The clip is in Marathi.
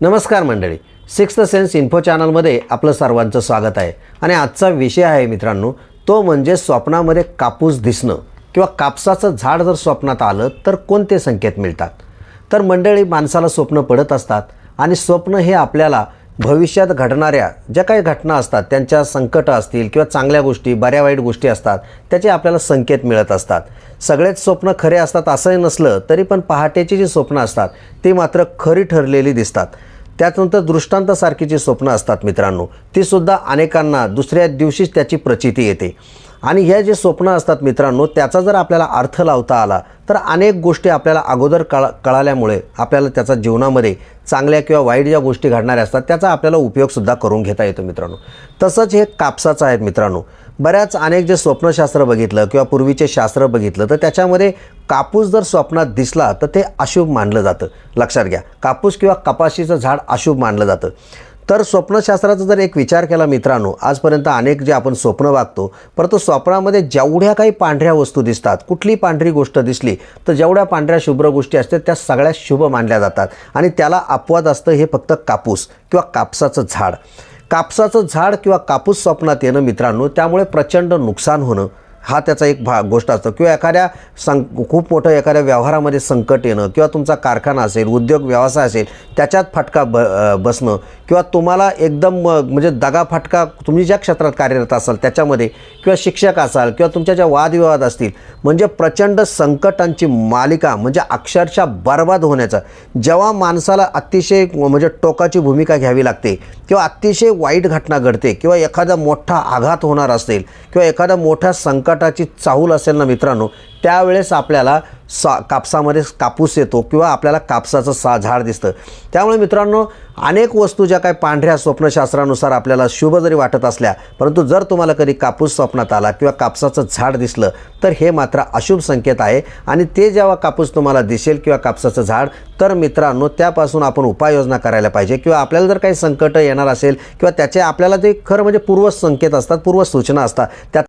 नमस्कार मंडळी. सिक्स्थ सेन्स इन्फो चॅनलमध्ये आपलं सर्वांचं स्वागत आहे. आणि आजचा विषय आहे मित्रांनो तो म्हणजे स्वप्नामध्ये कापूस दिसणं किंवा कापसाचं झाड जर स्वप्नात आलं तर कोणते संकेत मिळतात? तर मंडळी माणसाला स्वप्न पडत असतात आणि स्वप्न हे आपल्याला भविष्यात घडणाऱ्या ज्या काही घटना असतात त्यांच्या संकटं असतील किंवा चांगल्या गोष्टी बऱ्या वाईट गोष्टी असतात त्याचे आपल्याला संकेत मिळत असतात. सगळेच स्वप्न खरे असतात असंही नसलं तरी पण पहाटेची जी स्वप्न असतात ती मात्र खरी ठरलेली दिसतात. त्यानंतर दृष्टांतासारखी जी स्वप्न असतात मित्रांनो तीसुद्धा अनेकांना दुसऱ्या दिवशीच त्याची प्रचिती येते. आणि हे जे स्वप्न असतात मित्रांनो त्याचा जर आपल्याला अर्थ लावता आला तर अनेक गोष्टी आपल्याला अगोदर कळा कळाल्यामुळे आपल्याला त्याचा जीवनामध्ये चांगल्या किंवा वाईट ज्या गोष्टी घडणाऱ्या असतात त्याचा आपल्याला उपयोगसुद्धा करून घेता येतो मित्रांनो. तसंच हे कापसाचं आहे मित्रांनो. बऱ्याच अनेक जे स्वप्नशास्त्र बघितलं किंवा पूर्वीचे शास्त्र बघितलं तर त्याच्यामध्ये कापूस जर स्वप्नात दिसला तर ते अशुभ मानलं जातं. लक्षात घ्या. कापूस किंवा कपाशीचं झाड अशुभ मानलं जातं. तर स्वप्नशास्त्राचा जर एक विचार केला मित्रांनो आजपर्यंत अनेक जे आपण स्वप्न वागतो परंतु स्वप्नामध्ये जेवढ्या काही पांढऱ्या वस्तू दिसतात कुठली पांढरी गोष्ट दिसली तर जेवढ्या पांढऱ्या शुभ्र गोष्टी असतात त्या सगळ्या शुभ मानल्या जातात. आणि त्याला अपवाद असतं हे फक्त कापूस किंवा कापसाचं झाड. कापसाचं झाड किंवा कापूस स्वप्नात येणं मित्रांनो त्यामुळे प्रचंड नुकसान होणं हा त्याचा एक भाग गोष्ट असतो. किंवा एखाद्या सं खूप मोठं एखाद्या व्यवहारामध्ये संकट येणं किंवा तुमचा कारखाना असेल उद्योग व्यवसाय असेल त्याच्यात फटका ब बसणं किंवा तुम्हाला एकदम म्हणजे दगा फटका तुम्ही ज्या क्षेत्रात कार्यरत असाल त्याच्यामध्ये किंवा शिक्षक असाल किंवा तुमच्या ज्या वादविवाद असतील म्हणजे प्रचंड संकटांची मालिका म्हणजे अक्षरशः बर्बाद होण्याचा. जेव्हा माणसाला अतिशय म्हणजे टोकाची भूमिका घ्यावी लागते किंवा अतिशय वाईट घटना घडते किंवा एखादा मोठा आघात होणार असेल किंवा एखाद्या मोठ्या संकटाची चाहूल असेल ना मित्रांनो त्यावेळेस आपल्याला सा कापसामध्ये कापूस येतो किंवा आपल्याला कापसाचं सा झाड दिसतं. त्यामुळे मित्रांनो अनेक वस्तू ज्या काही पांढऱ्या स्वप्नशास्त्रानुसार आपल्याला शुभ जरी वाटत असल्या परंतु जर तुम्हाला कधी कापूस स्वप्नात आला किंवा कापसाचं झाड दिसलं तर हे मात्र अशुभ संकेत आहे. आणि ते जेव्हा कापूस तुम्हाला दिसेल किंवा कापसाचं झाड तर मित्रांनो त्यापासून आपण उपाययोजना करायला पाहिजे. किंवा आपल्याला जर काही संकट येणार असेल किंवा त्याचे आपल्याला ते खरं म्हणजे पूर्व संकेत असतात पूर्व सूचना असतात त्या